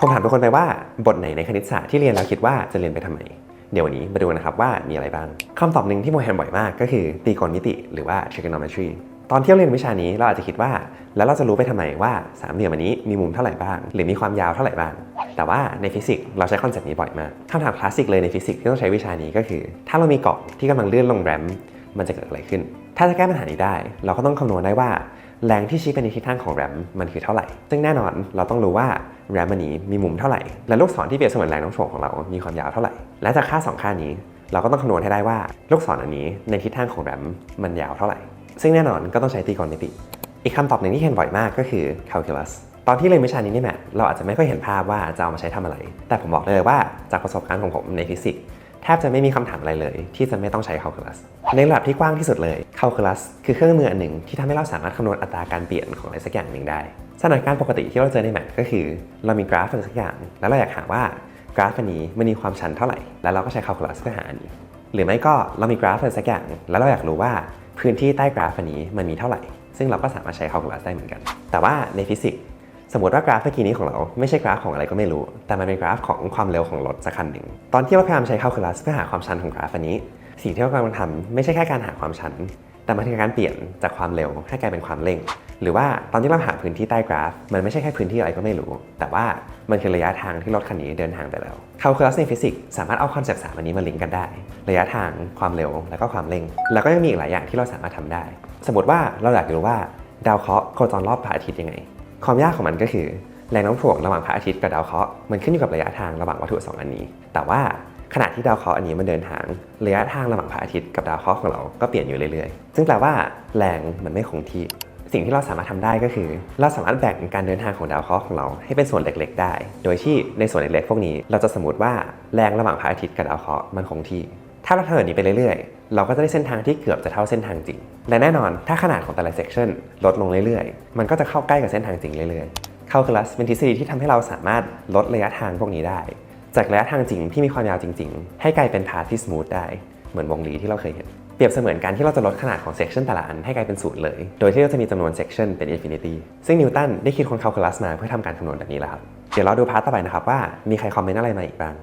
ผมถามทุกคนไปว่าบทไหนในคณิตศาสตร์ที่เรียนแล้วคิดว่าจะเรียนไปทำไม เดี๋ยววันนี้มาดูนะครับว่ามีอะไรบ้างคำตอบหนึ่งที่โมเห็นบ่อยมากก็คือตีกลมิติหรือว่า trigonometry ตอนที่เราเรียนวิชานี้เราอาจจะคิดว่า แล้วเราจะรู้ไปทำไมว่าสามเหลี่ยมอันนี้มีมุมเท่าไหร่บ้าง หรือมีความยาวเท่าไหร่บ้าง แต่ว่าในฟิสิกส์เราใช้คอนเซปต์นี้บ่อยมากคำถามคลาสสิกเลยในฟิสิกส์ที่ต้องใช้วิชานี้ก็คือ ถ้าเรามีเกาะที่กำลังเลื่อนลงแรมมันจะเกิดอะไรขึ้น ถ้าจะแก้ปัญหานี้ได้ เราก็ต้องคำนวณได้ว่าแรงที่ชี้ไปในทิศทางของแรมมันคือเท่าไหร่ ซึ่งแน่นอนเราต้องรู้ว่า แรมอันนี้มีมุมเท่าไหร่ และลูกศรที่เปรียบเสมือนแรงโน้มถ่วงของเรา มีความยาวเท่าไหร่ และจากค่าสองค่านี้ เราก็ต้องคำนวณให้ได้ว่าลูกศรอันนี้ในทิศทางของแรมมันยาวเท่าไหร่ ซึ่งแน่นอนก็ต้องใช้ตรีโกณมิติ อีกคำตอบหนึ่งที่เห็นบ่อยมากก็คือ calculus ตอนที่เรียนวิชานี้นี่แมทเราอาจจะไม่ค่อยเห็นภาพว่าจะเอามาใช้ทำอะไร แต่ผมบอกเลยว่าจากประสบการณ์ของผมในฟิสิกส์แทบจะไม่มีคำถามอะไรเลย ที่จะไม่ต้องใช้ calculus ในระดับที่กว้างที่สุดเลย calculus คือเครื่องมืออันหนึ่งที่ทำให้เราสามารถคำนวณอัตราการเปลี่ยนของอะไรสักอย่างหนึ่งได้ สถานการณ์ปกติที่เราเจอในแมทก็คือ เรามีกราฟอะไรสักอย่าง แล้วเราอยากหาว่ากราฟอันนี้มันมีความชันเท่าไหร่ แล้วเราก็ใช้ calculus เพื่อหาอันนี้ หรือไม่ก็เรามีกราฟอะไรสักอย่าง แล้วเราอยากรู้ว่าพื้นที่ใต้กราฟอันนี้มันมีเท่าไหร่ ซึ่งเราก็สามารถใช้ calculus ได้เหมือนกัน แต่ว่าในฟิสิกส์สมมติว่ากราฟเมื่อกี้นี้ของเราไม่ใช่กราฟของอะไรก็ไม่รู้ แต่มันเป็นกราฟของความเร็วของรถสักคันหนึ่ง ตอนที่เราพยายามใช้ calculus เพื่อหาความชันของกราฟอันนี้ สิ่งที่เรากำลังทำไม่ใช่แค่การหาความชัน แต่มันคือการเปลี่ยนจากความเร็วให้กลายเป็นความเร่ง หรือว่าตอนที่เราหาพื้นที่ใต้กราฟ มันไม่ใช่แค่พื้นที่อะไรก็ไม่รู้ แต่ว่ามันคือระยะทางที่รถคันนี้เดินทางไปแล้ว calculus ในฟิสิกส์สามารถเอาคอนเซปต์สามอันนี้มาลิงก์กันได้ ระยะทางความเร็วและก็ความเร่ง แล้วก็ยังมีอีกหลายอย่างที่เราสามารถทำได้ สมมติว่าเราอยากรู้ว่าดาวเคราะห์โคจรรอบพระอาทิตย์ยังไง ความยากของมันก็คือแรงโน้มถ่วงระหว่างพระอาทิตย์กับดาวเคราะห์มันขึ้นอยู่กับระยะทางระหว่างวัตถุสองอันนี้ แต่ว่าขณะที่ดาวเคราะห์อันนี้มันเดินทาง ระยะทางระหว่างพระอาทิตย์กับดาวเคราะห์ของเราก็เปลี่ยนอยู่เรื่อยๆ ซึ่งแปลว่าแรงมันไม่คงที่ สิ่งที่เราสามารถทำได้ก็คือ เราสามารถแบ่งการเดินทางของดาวเคราะห์ของเราให้เป็นส่วนเล็กๆ ได้ โดยที่ในส่วนเล็กๆ พวกนี้เราจะสมมติว่าแรงระหว่างพระอาทิตย์กับดาวเคราะห์มันคงที่ ถ้าเราทำแบบนี้ไปเรื่อยๆ เราก็จะได้เส้นทางที่เกือบจะเท่าเส้นทางจริง และแน่นอนถ้าขนาดของแต่ละเซกชันลดลงเรื่อยๆ มันก็จะเข้าใกล้กับเส้นทางจริงเรื่อยๆ calculus เป็นทฤษฎีที่ทำให้เราสามารถลดระยะทางพวกนี้ได้ จากระยะทางจริงที่มีความยาวจริง ๆ ให้กลายเป็นพาที่ smooth ได้ เหมือนวงรีที่เราเคยเห็น เปรียบเสมือนการที่เราจะลดขนาดของเซกชันแต่ละอันให้กลายเป็นศูนย์เลย โดยที่เราจะมีจำนวนเซกชันเป็นอินฟินิตี้ ซึ่งนิวตันได้คิดค้นคาลคูลัสมาเพื่อทำการคำนวณแบบนี้แล้วครับ เดี๋ยวเราดูพาร์ทต่อไปนะครับว่ามีใครคอมเมนต์อะไรมาอีกบ้าง